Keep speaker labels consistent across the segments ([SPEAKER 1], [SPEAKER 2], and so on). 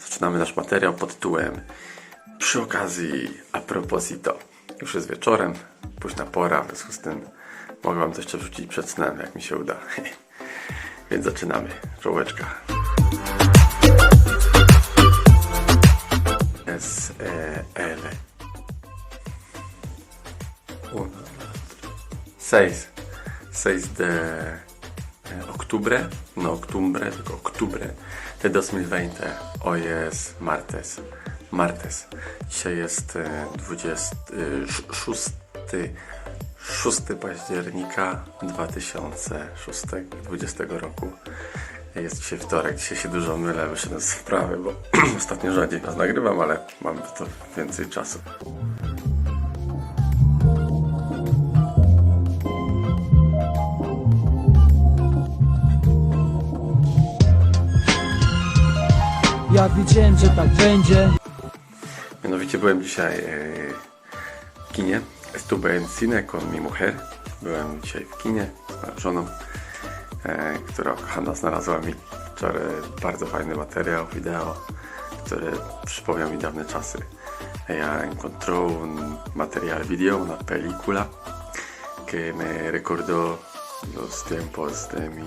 [SPEAKER 1] Zaczynamy nasz materiał pod tytułem Przy okazji a proposito. Już jest wieczorem, późna pora, w związku z tym mogę wam to jeszcze wrzucić przed snem, jak mi się uda. Więc zaczynamy. Czołeczka. 6, 6 de octubre, no octubre, tylko octubre de 2020. Hoy es martes, martes. Dzisiaj jest e, 26, 6 e, października 2006, 20 roku. Jest dzisiaj wtorek, dzisiaj się dużo mylę, wyszedłem z wprawy, bo ostatnio rzadziej nas nagrywam, ale mam to więcej czasu.
[SPEAKER 2] Ja wiedziałem, że tak będzie
[SPEAKER 1] Mianowicie byłem dzisiaj e, w kinie. Estuve en cine con mi mujer. Byłem dzisiaj w kinie z moją żoną, e, która kochana znalazła mi wczoraj bardzo fajny materiał, wideo, który przypomniał mi dawne czasy. Ella encontró un material video, una película que me recordó los tiempos de mi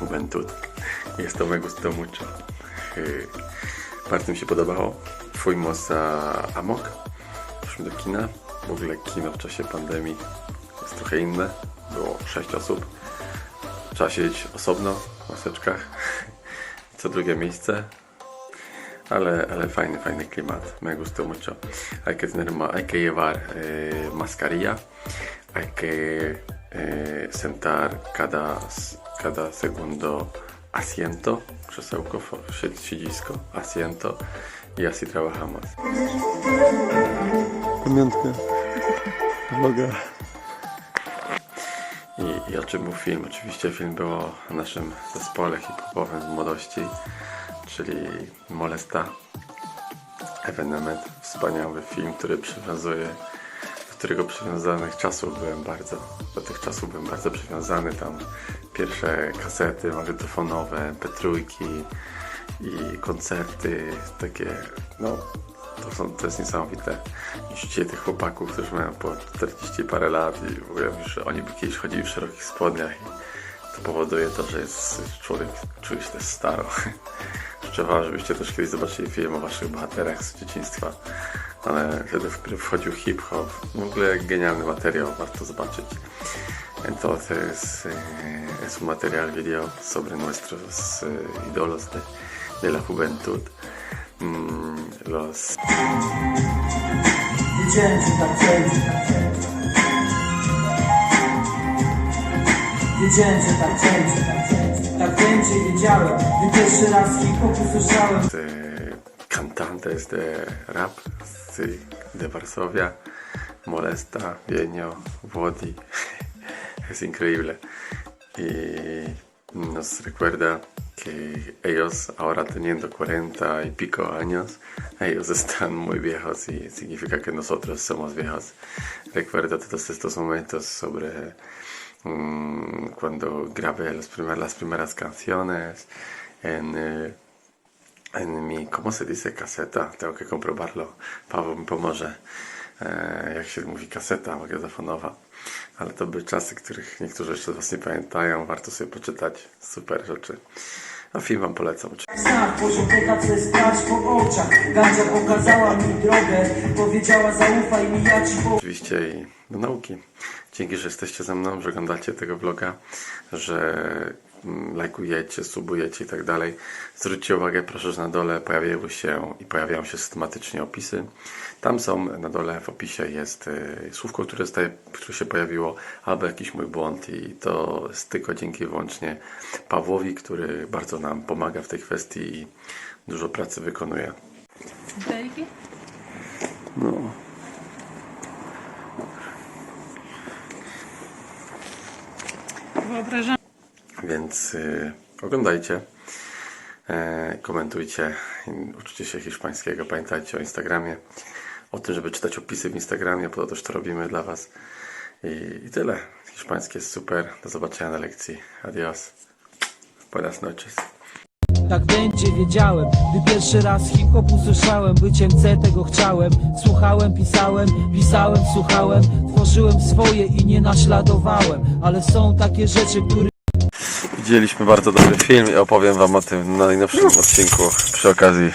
[SPEAKER 1] juventud. Y esto me gustó mucho. Eh, Bardzo mi się podobało. Fuimos a Amok. Poszliśmy do kina. W ogóle kino w czasie pandemii jest trochę inne. Było 6 osób. Trzeba siedzieć osobno w maseczkach. Co drugie miejsce. Ale, ale fajny, fajny klimat. Me gustó mucho. Hay que, tener, hay que llevar mascarilla. Hay que eh, sentar cada, cada segundo asiento, krzesełko, siedzisko, asiento i así trabajamos. Pamiątka. Vloga. I, I o czym był film? Oczywiście film był o naszym zespole hip-hopowym z młodości, czyli Molesta. Ewenement, wspaniały film, który przywiązuje, którego przywiązanych czasów byłem bardzo, do tych czasów byłem bardzo przywiązany. Tam pierwsze kasety magnetofonowe, MP3 i koncerty takie, no to, są, to jest niesamowite. I dzisiaj tych chłopaków, którzy mają po 40 parę lat i mówią, że oni by kiedyś chodzili w szerokich spodniach i to powoduje to, że jest człowiek czuje się też staro. Wam, żebyście też kiedyś zobaczyli film o waszych bohaterach z dzieciństwa. Ale wpierw wchodził hip-hop. W ogóle genialny materiał, warto zobaczyć. Entonces eh, es un material video sobre nuestros eh, ídolos de, de la juventud. Mm, los
[SPEAKER 2] Wiedziałem, tak będzie Wiedziałem, że tak będzie Tak będzie, wiedziałem Gdy pierwszy raz hip-hop usłyszałem
[SPEAKER 1] eh, cantantes de rap sí, de Varsovia, Molesta, Vienio, Wodi. Es increíble. Y nos recuerda que ellos ahora teniendo 40 y pico años, ellos están muy viejos y significa que nosotros somos viejos. Recuerda todos estos momentos sobre mm, cuando grabé los primer- las primeras canciones en... eh, en mi, ¿cómo se dice caseta? Tengo que comprobarlo. Paweł mi pomoże, e, jak się mówi kaseta magnetofonowa. Ale to były czasy, których niektórzy jeszcze z Was nie pamiętają. Warto sobie poczytać. Super rzeczy. A film Wam polecam.
[SPEAKER 2] Poziom THC sprawdź po oczach Gandzia pokazała mi drogę Powiedziała zaufaj mi, ja ci
[SPEAKER 1] Oczywiście i do nauki. Dzięki, że jesteście ze mną, że oglądacie tego vloga, że mm, lajkujecie, subujecie i tak dalej. Zwróćcie uwagę, proszę, że na dole pojawiły się i pojawiają się systematycznie opisy. Tam są, na dole w opisie jest y, słówko, które, staje, które się pojawiło, albo jakiś mój błąd i to jest tylko dzięki wyłącznie Pawłowi, który bardzo nam pomaga w tej kwestii i dużo pracy wykonuje.
[SPEAKER 3] Butelki?
[SPEAKER 1] No.
[SPEAKER 3] Wyobrażam.
[SPEAKER 1] Więc y, oglądajcie, e, komentujcie, uczcie się hiszpańskiego. Pamiętajcie o Instagramie, o tym, żeby czytać opisy w Instagramie, po to też to robimy dla Was. I, I tyle. Hiszpański jest super. Do zobaczenia na lekcji. Adios. Buenas noches.
[SPEAKER 2] Tak będzie, wiedziałem. Gdy pierwszy raz hip-hop usłyszałem Byciem C tego chciałem. Słuchałem, pisałem, pisałem, słuchałem. Tworzyłem swoje i nie naśladowałem. Ale są takie rzeczy, które
[SPEAKER 1] Widzieliśmy bardzo dobry film i opowiem wam o tym na najnowszym odcinku przy okazji